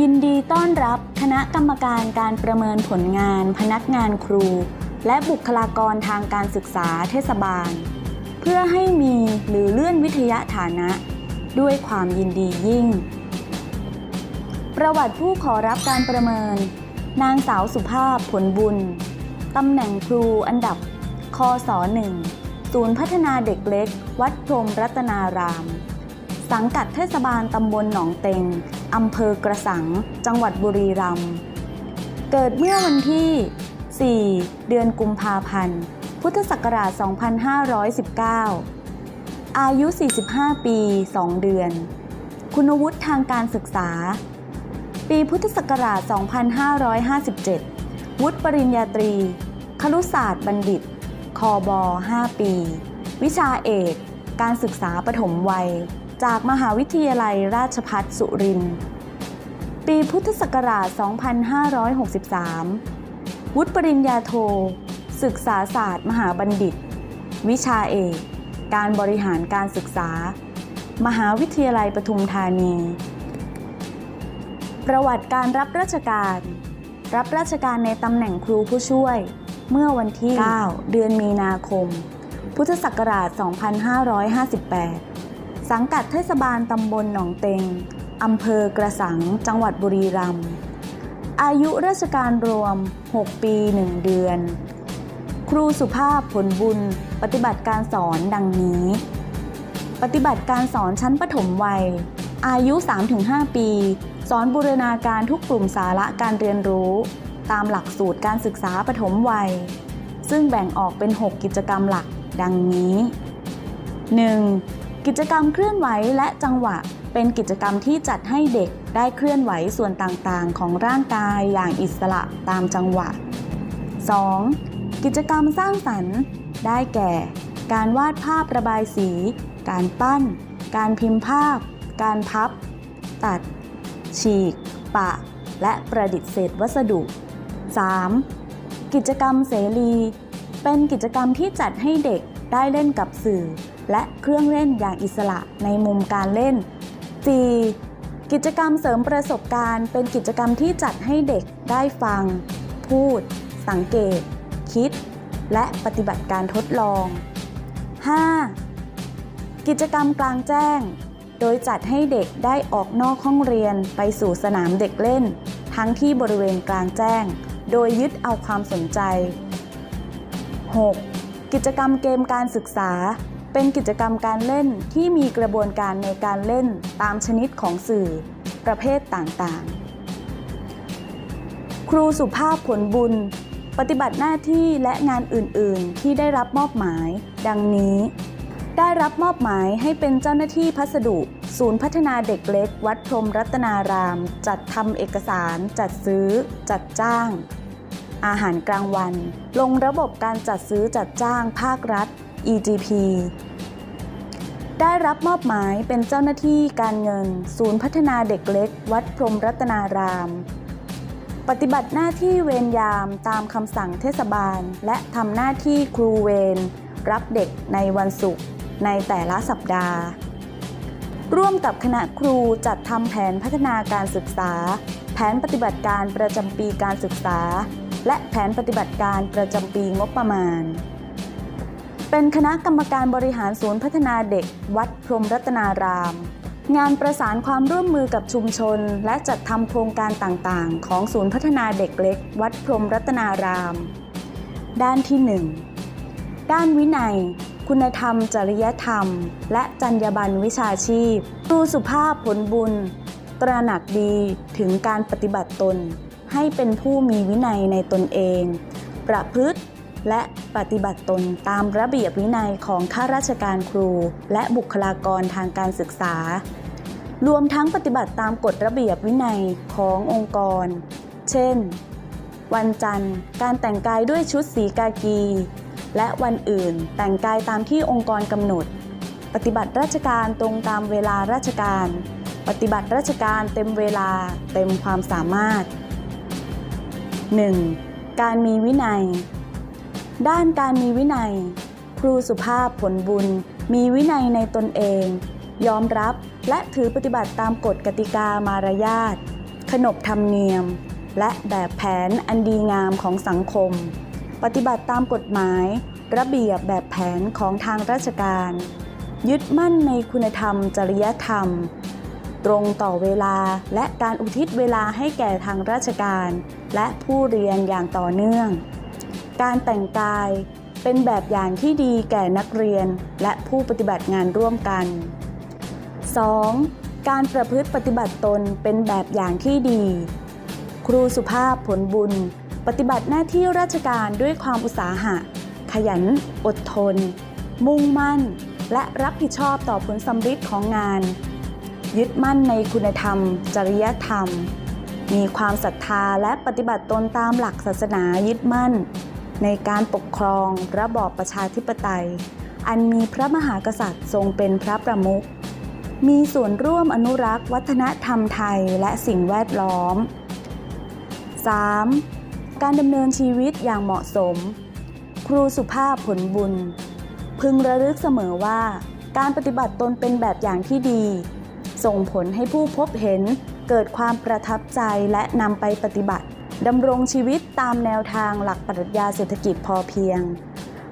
ยินดีต้อนรับคณะกรรมการการประเมินผลงาน พนักงานครู และบุคลากรทางการศึกษาเทศบาล เพื่อให้มีหรือเลื่อนวิทยาฐานะ ด้วยความยินดียิ่ง ประวัติผู้ขอรับการประเมิน นางสาวสุภาพผลบุญตำแหน่งครูอันดับ คศ1ศูนย์พัฒนาเด็กเล็ก วัดพรมรัตนาราม สังกัดเทศบาลตำบลหนองเต็ง อำเภอกระสัง จังหวัดบุรีรัมย์ เกิดเมื่อวันที่ 4 เดือนกุมภาพันธ์ พุทธศักราช 2519 อายุ 45 ปี 2 เดือน คุณวุฒิทางการศึกษา ปีพุทธศักราช 2557 วุฒิปริญญาตรี ครุศาสตร์บัณฑิตคอบอ5ปี วิชาเอก การศึกษาปฐมวัย จากมหาวิทยาลัยราชภัฏสุรินทร์ ปีพุทธศักราช 2563 วุฒิปริญญาโท ศึกษาศาสตร์ มหาบัณฑิต วิชาเอก การบริหารการศึกษา มหาวิทยาลัยปทุมธานี ประวัติการรับราชการ รับราชการในตำแหน่งครูผู้ช่วย เมื่อวันที่ 9 เดือนมีนาคม พุทธศักราช 2558 สังกัดเทศบาลตำบลหนองเต็งอำเภอกระสัง จังหวัดบุรีรัมย์ อายุราชการรวม 6 ปี 1 เดือน ครูสุภาพผลบุญ ปฏิบัติการสอนดังนี้ ปฏิบัติการสอนชั้นประถมวัย อายุ 3-5 ปี สอนบูรณาการทุกกลุ่มสาระการเรียนรู้ ตามหลักสูตรการศึกษาปฐมวัย ซึ่งแบ่งออกเป็น 6 กิจกรรมหลักดังนี้ 1. กิจกรรมเคลื่อนไหวและจังหวะ เป็นกิจกรรมที่จัดให้เด็กได้เคลื่อนไหวส่วนต่างๆ ของร่างกายอย่างอิสระตามจังหวะ 2. กิจกรรมสร้างสรรค์ ได้แก่ การวาดภาพระบายสี การปั้น การพิมพ์ภาพ การพับ ตัด ฉีก ปะ และประดิษฐ์เศษวัสดุ 3. กิจกรรมเสรี เป็นกิจกรรมที่จัดให้เด็กได้เล่นกับสื่อ และเครื่องเล่นอย่างอิสระในมุมการเล่น 4. กิจกรรมเสริมประสบการณ์ เป็นกิจกรรมที่จัดให้เด็กได้ฟัง พูด สังเกต คิด และปฏิบัติการทดลอง 5. กิจกรรมกลางแจ้ง โดยจัดให้เด็กได้ออกนอกห้องเรียนไปสู่สนามเด็กเล่น ทั้งที่บริเวณกลางแจ้ง โดยยึดเอาความสนใจ 6. กิจกรรมเกมการศึกษา เป็นกิจกรรมการเล่นที่มีกระบวนการในการเล่นตามชนิดของสื่อ ประเภทต่างๆ ครูสุภาพผลบุญ ปฏิบัติหน้าที่และงานอื่นๆ ที่ได้รับมอบหมาย ดังนี้ ได้รับมอบหมายให้เป็นเจ้าหน้าที่พัสดุ ศูนย์พัฒนาเด็กเล็ก วัดพรมรัตนาราม จัดทำเอกสาร จัดซื้อ จัดจ้าง อาหารกลางวัน ลงระบบการจัดซื้อจัดจ้างภาครัฐ EGP ได้รับมอบหมายเป็นเจ้าหน้าที่การเงิน ศูนย์พัฒนาเด็กเล็ก วัดพรมรัตนาราม ปฏิบัติหน้าที่เวรยามตามคำสั่งเทศบาล และทำหน้าที่ครูเวรรับเด็กในวันศุกร์ในแต่ละสัปดาห์ ร่วมกับคณะครูจัดทำแผนพัฒนาการศึกษา แผนปฏิบัติการประจำปีการศึกษา และแผนปฏิบัติการประจำปีงบประมาณ เป็นคณะกรรมการบริหารศูนย์พัฒนาเด็ก วัดพรมรัตนาราม งานประสานความร่วมมือกับชุมชน และจัดทำโครงการต่างๆ ของศูนย์พัฒนาเด็กเล็ก วัดพรมรัตนาราม ด้านที่ 1 ด้านวินัย คุณธรรม จริยธรรม และจรรยาบรรณวิชาชีพครูสุภาพผลบุญ ตระหนักดีถึงการปฏิบัติตน ให้เป็นผู้มีวินัยในตนเอง ประพฤติ และปฏิบัติตนตามระเบียบวินัยของข้าราชการครู และบุคลากรทางการศึกษา รวมทั้งปฏิบัติตามกฎระเบียบวินัยขององค์กร เช่น วันจันทร์ การแต่งกายด้วยชุดสีกากี และวันอื่นแต่งกายตามที่องค์กรกำหนด ปฏิบัติราชการตรงตามเวลาราชการ ปฏิบัติราชการเต็มเวลาเต็มความสามารถ 1. การมีวินัย ด้านการมีวินัย ครูสุภาพผลบุญ มีวินัยในตนเอง ยอมรับและถือปฏิบัติตามกฎกติกามารยาทขนบธรรมเนียม และแบบแผนอันดีงามของสังคม ปฏิบัติตามกฎหมาย ระเบียบแบบแผนของทางราชการ ยึดมั่นในคุณธรรม จริยธรรม ตรงต่อเวลาและการอุทิศเวลาให้แก่ทางราชการ และผู้เรียนอย่างต่อเนื่อง การแต่งกายเป็นแบบอย่างที่ดีแก่นักเรียนและผู้ปฏิบัติงานร่วมกัน 2. การประพฤติปฏิบัติตนเป็นแบบอย่างที่ดี ครูสุภาพผลบุญ ปฏิบัติหน้าที่ราชการด้วยความอุตสาหะ ขยัน อดทน มุ่งมั่น และรับผิดชอบต่อผลสำฤทธิ์ของงาน ยึดมั่นในคุณธรรม จริยธรรม มีความศรัทธาและปฏิบัติตนตามหลักศาสนายึดมั่น ในการปกครองระบอบประชาธิปไตย อันมีพระมหากษัตริย์ทรงเป็นพระประมุข มีส่วนร่วมอนุรักษ์วัฒนธรรมไทยและสิ่งแวดล้อม 3. การดำเนินชีวิตอย่างเหมาะสม ครูสุภาพผลบุญ พึงระลึกเสมอว่าการปฏิบัติตนเป็นแบบอย่างที่ดี ส่งผลให้ผู้พบเห็นเกิดความประทับใจและนำไปปฏิบัติ ดำรงชีวิตตามแนวทางหลักปรัชญาเศรษฐกิจพอเพียง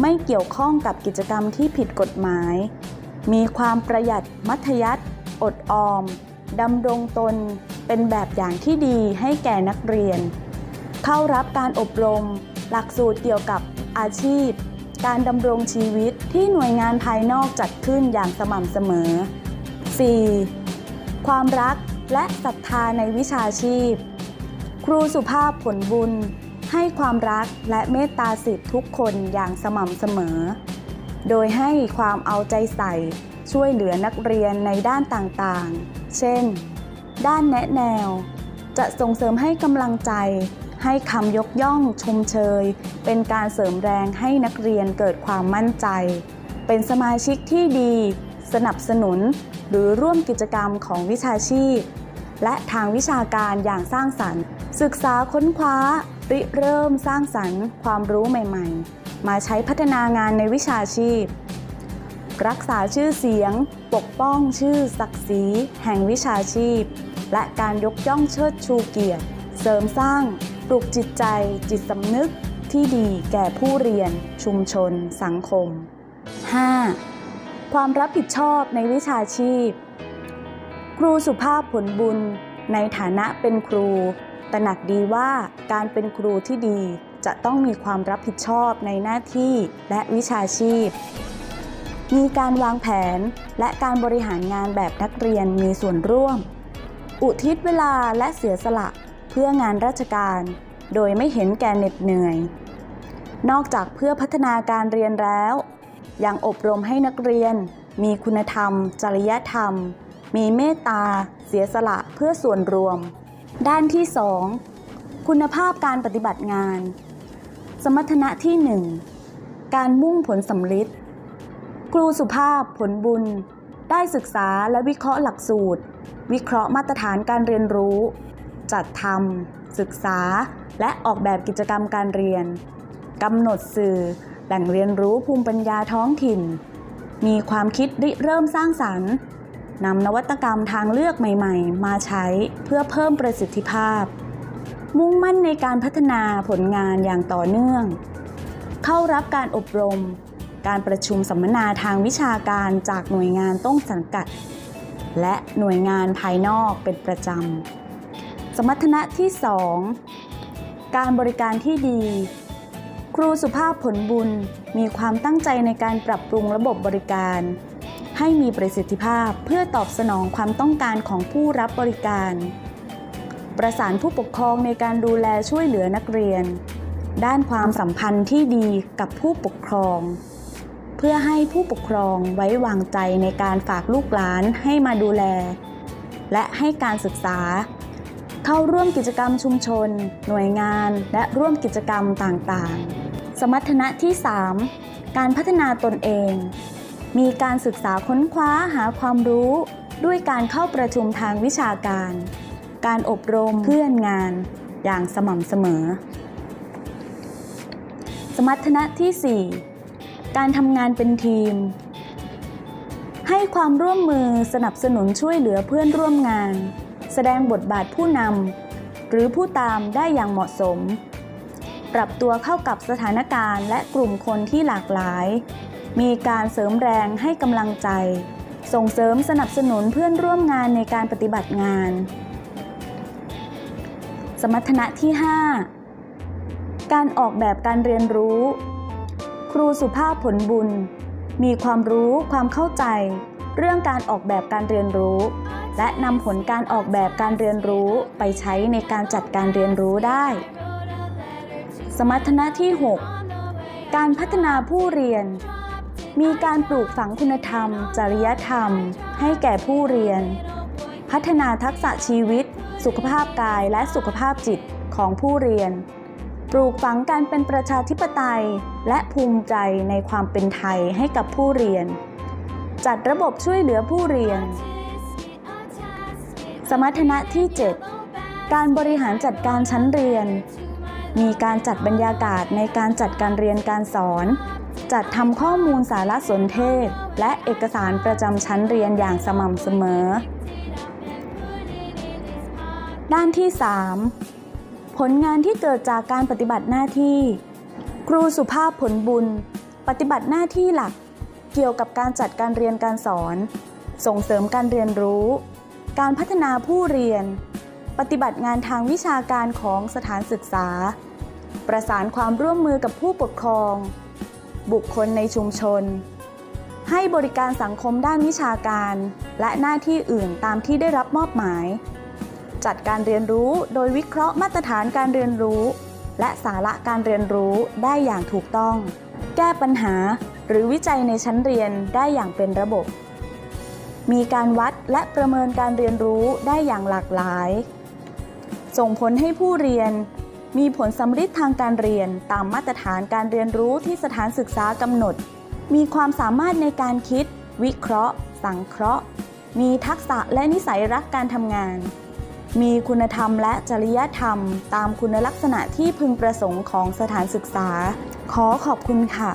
ไม่เกี่ยวข้องกับกิจกรรมที่ผิดกฎหมาย มีความประหยัดมัธยัติอดออมดำรงตนเป็นแบบอย่างที่ดีให้แก่นักเรียน เข้ารับการอบรม หลักสูตรเกี่ยวกับอาชีพ การดำรงชีวิตที่หน่วยงานภายนอกจัดขึ้นอย่างสม่ำเสมอ 4. ความรักและศรัทธาในวิชาชีพ ครูสุภาพผลบุญ ให้ความรักและเมตตาสิทธิทุกคนอย่างสม่ำเสมอ โดยให้ความเอาใจใส่ช่วยเหลือนักเรียนในด้านต่างๆ เช่น ด้านแนะแนว จะส่งเสริมให้กำลังใจ ให้คำยกย่องชมเชย เป็นการเสริมแรงให้นักเรียนเกิดความมั่นใจ เป็นสมาชิกที่ดี สนับสนุน หรือร่วมกิจกรรมของวิชาชีพ และทางวิชาการอย่างสร้างสรรค์ ศึกษาค้นคว้า ริเริ่มสร้างสรรค์ ความรู้ใหม่ ๆ มาใช้พัฒนางานในวิชาชีพ รักษาชื่อเสียง ปกป้องชื่อศักดิ์ศรีแห่งวิชาชีพ และการยกย่องเชิดชูเกียรติ เสริมสร้าง ปลุกจิตใจ จิตสำนึกที่ดีแก่ผู้เรียน ชุมชน สังคม 5. ความรับผิดชอบในวิชาชีพ ครูสุภาพผลบุญ ในฐานะเป็นครู ตระหนักดีว่าการเป็นครูที่ดีจะต้องมีความรับผิดชอบในหน้าที่และวิชาชีพ มีการวางแผนและการบริหารงานแบบนักเรียนมีส่วนร่วม อุทิศเวลาและเสียสละเพื่องานราชการ โดยไม่เห็นแก่เหน็ดเหนื่อย นอกจากเพื่อพัฒนาการเรียนแล้ว ยังอบรมให้นักเรียน มีคุณธรรม จริยธรรม มีเมตตา เสียสละเพื่อส่วนรวม ด้านที่ 2 คุณภาพการปฏิบัติงาน สมรรถนะที่ 1 การมุ่งผลสำลิดครูสุภาพผลบุญ ได้ศึกษาและวิเคราะห์หลักสูตร วิเคราะห์มาตรฐานการเรียนรู้ จัดทำศึกษา และออกแบบกิจกรรมการเรียนกำหนดสื่อแหล่งเรียนรู้ภูมิปัญญาท้องถิ่น มีความคิดริเริ่มสร้างสรรค์ นำนวัตกรรมทางเลือกใหม่ๆ มาใช้เพื่อเพิ่มประสิทธิภาพ มุ่งมั่นในการพัฒนาผลงานอย่างต่อเนื่อง เข้ารับการอบรม การประชุมสัมมนาทางวิชาการจากหน่วยงานต้นสังกัด และหน่วยงานภายนอกเป็นประจำ สมรรถนะที่ 2 การบริการที่ดี ครูสุภาพผลบุญมีความตั้งใจในการปรับปรุงระบบบริการ ให้มีประสิทธิภาพเพื่อตอบสนองความต้องการของผู้รับบริการ ประสานผู้ปกครองในการดูแลช่วยเหลือนักเรียน ด้านความสัมพันธ์ที่ดีกับผู้ปกครอง เพื่อให้ผู้ปกครองไว้วางใจในการฝากลูกหลานให้มาดูแล และให้การศึกษา เข้าร่วมกิจกรรมชุมชน หน่วยงาน และร่วมกิจกรรมต่างๆ สมรรถนะที่ 3 การพัฒนาตนเอง มีการศึกษาค้นคว้าหาความรู้ ด้วยการเข้าประชุมทางวิชาการ การอบรมเพื่อนงานอย่างสม่ำเสมอ สมรรถนะที่ 4 การทำงานเป็นทีม ให้ความร่วมมือสนับสนุนช่วยเหลือเพื่อนร่วมงาน แสดงบทบาทผู้นำหรือผู้ตามได้อย่างเหมาะสม ปรับตัวเข้ากับสถานการณ์และกลุ่มคนที่หลากหลาย มีการเสริมแรงให้กำลังใจ ส่งเสริมสนับสนุนเพื่อนร่วมงานในการปฏิบัติงาน สมรรถนะที่ 5 การออกแบบการเรียนรู้ ครูสุภาพผลบุญ มีความรู้ความเข้าใจ เรื่องการออกแบบการเรียนรู้ และนำผลการออกแบบการเรียนรู้ไปใช้ในการจัดการเรียนรู้ได้ สมรรถนะที่ 6 การพัฒนาผู้เรียน มีการปลูกฝังคุณธรรม จริยธรรม ให้แก่ผู้เรียน พัฒนาทักษะชีวิต สุขภาพกายและสุขภาพจิตของผู้เรียน ปลูกฝังการเป็นประชาธิปไตย และภูมิใจในความเป็นไทยให้กับผู้เรียน จัดระบบช่วยเหลือผู้เรียน สมรรถนะที่ 7 การบริหารจัดการชั้นเรียนมีการจัดบรรยากาศในการจัดการเรียนการสอน จัดทำข้อมูลสารสนเทศ และเอกสารประจำชั้นเรียนอย่างสม่ำเสมอ ด้านที่ 3 ผลงานที่เกิดจากการปฏิบัติหน้าที่ ครูสุภาพผลบุญ ปฏิบัติหน้าที่หลัก เกี่ยวกับการจัดการเรียนการสอน ส่งเสริมการเรียนรู้ การพัฒนาผู้เรียน ปฏิบัติงานทางวิชาการของสถานศึกษา ประสานความร่วมมือกับผู้ปกครอง บุคคลในชุมชน ให้บริการสังคมด้านวิชาการ และหน้าที่อื่นตามที่ได้รับมอบหมาย จัดการเรียนรู้โดยวิเคราะห์มาตรฐานการเรียนรู้ และสาระการเรียนรู้ได้อย่างถูกต้อง แก้ปัญหาหรือวิจัยในชั้นเรียนได้อย่างเป็นระบบ มีการวัดและประเมินการเรียนรู้ได้อย่างหลากหลาย ส่งผลให้ผู้เรียน มีผลสำฤทธิ์ทางการเรียนตามมาตรฐานการเรียนรู้ที่สถานศึกษากำหนด มีความสามารถในการคิด วิเคราะห์ สังเคราะห์ มีทักษะและนิสัยรักการทำงาน มีคุณธรรมและจริยธรรม ตามคุณลักษณะที่พึงประสงค์ของสถานศึกษา ขอขอบคุณค่ะ